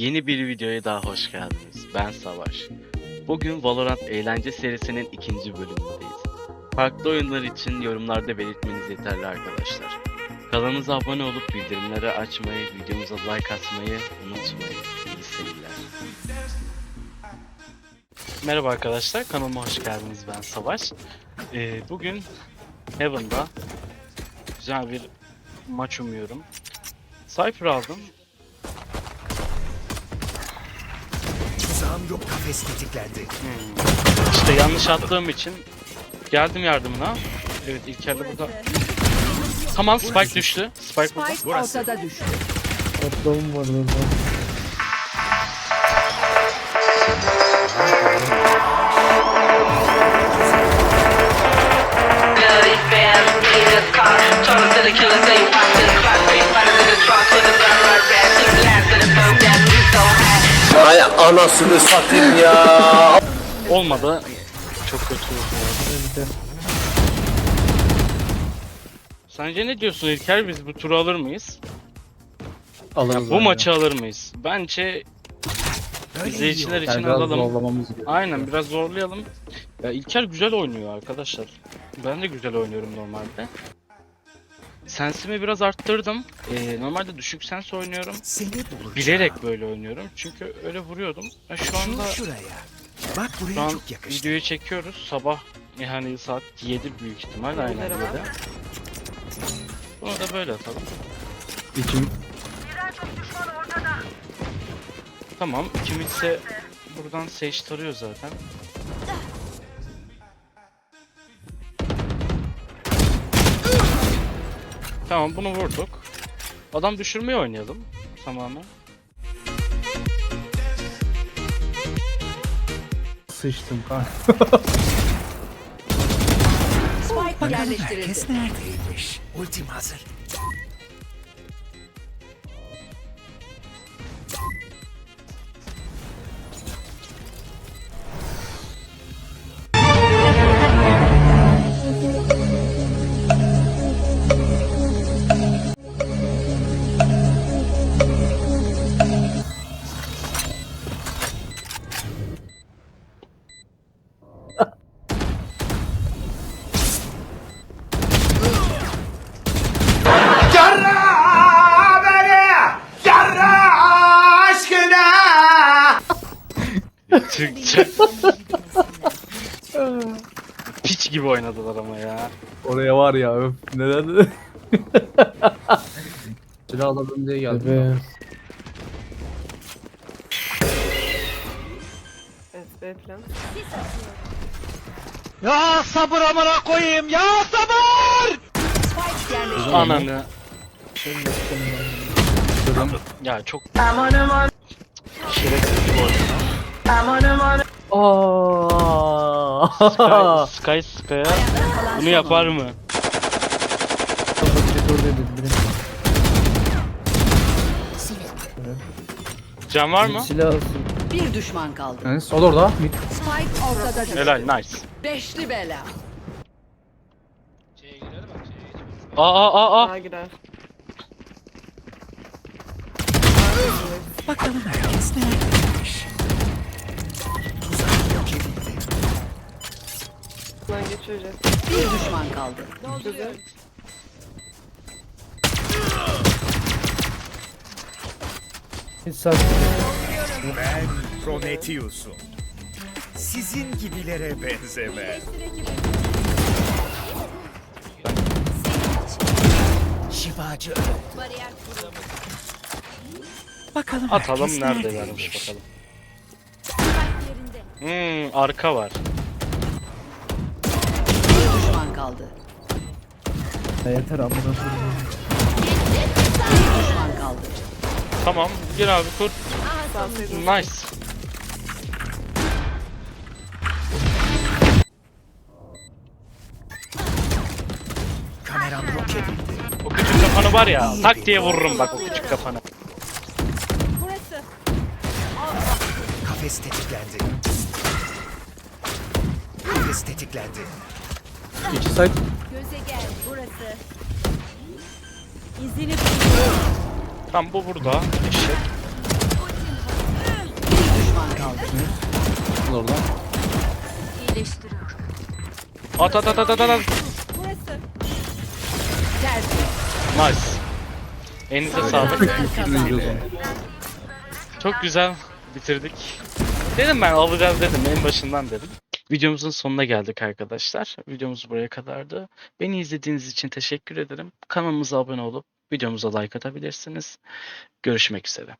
Yeni bir videoya daha hoş geldiniz. Ben Savaş. Bugün Valorant eğlence serisinin ikinci bölümündeyiz. Farklı oyunlar için yorumlarda belirtmeniz yeterli arkadaşlar. Kanalımıza abone olup bildirimleri açmayı, videomuza like atmayı unutmayın. İyi seyirler. Merhaba arkadaşlar, kanalıma hoş geldiniz. Ben Savaş. Ee, bugün Heaven'da güzel bir maç umuyorum. Cypher aldım. Yok kafes tetiklendi. İşte yanlış attığım için geldim yardımına. Evet İlker de burada. Tamam Spike düştü. Spike burada. Spike ortada düştü. Atlamım var orada. Bloody fans, in the car, turn to the killer, say anasını satayım ya. Olmadı. Çok kötü oldu. Sence ne diyorsun İlker? Biz bu turu alır mıyız? Alırız Bu abi. maçı alır mıyız? Bence izleyiciler için biraz alalım. Aynen biraz zorlayalım. Ya İlker güzel oynuyor arkadaşlar. Ben de güzel oynuyorum normalde. Sensimi biraz arttırdım. Ee, normalde düşük sens oynuyorum. Bilerek böyle oynuyorum. Çünkü öyle vuruyordum. Ya şu anda Şu şuraya. Bak şu buraya an çok yakıştı. videoyu çekiyoruz. Sabah yani saat 7 büyük ihtimal aynen öyle. Bunu da böyle atalım. İçim Tamam. İkimiz ise buradan Sage tarıyor zaten. Tamam bunu vurduk. Adam düşürmeye oynayalım tamamen. sıçtım kanka. Spike yerleştirildi. herkes neredeymiş. Ultim hazır. Türkçe. Piç gibi oynadılar ama ya. Oraya var ya öf neden? Silah alabildim diye geldim. Evet. SB plan. Spike yerleştirildi. Ananı. Ya çok şerefsiz bir oyun. Aaaa. Sky, Sky Sky'a bunu yapar mı? Can var mı? Silah alsın. Bir düşman kaldı. Yani sol orada. Mid. Spike ortada düştü. Helal nice. Beşli bela. Aa aa aa aa. A girer. Bakalım herkes neredeymiş. Buradan geçireceğiz. Bir düşman kaldı. Güzel. Hiç sağ. Ben Prometheus'um. Sizin gibilere benzemem. Şifacı öldü. Bakalım Atalım herkes neredelermiş bakalım. Hmm arka var. Kaldı. Yeter amına koyayım. Bir düşman kaldı. Tamam gir abi kur. Nice. O küçük kafanı var ya tak diye vururum bak o küçük kafanı. Kafes tetiklendi. Kafes tetiklendi. İki site. Göze gel burası. İzini bul. Tam bu burada. Eşit. Çıkın oradan. İyileştiriyor. At at at at at at. Burası. Tersi. Nice. Elinize sağlık. Çok güzel bitirdik. Dedim ben alacağız dedim en başından dedim. Videomuzun sonuna geldik arkadaşlar. Videomuz buraya kadardı. Beni izlediğiniz için teşekkür ederim. Kanalımıza abone olup videomuza like atabilirsiniz. Görüşmek üzere.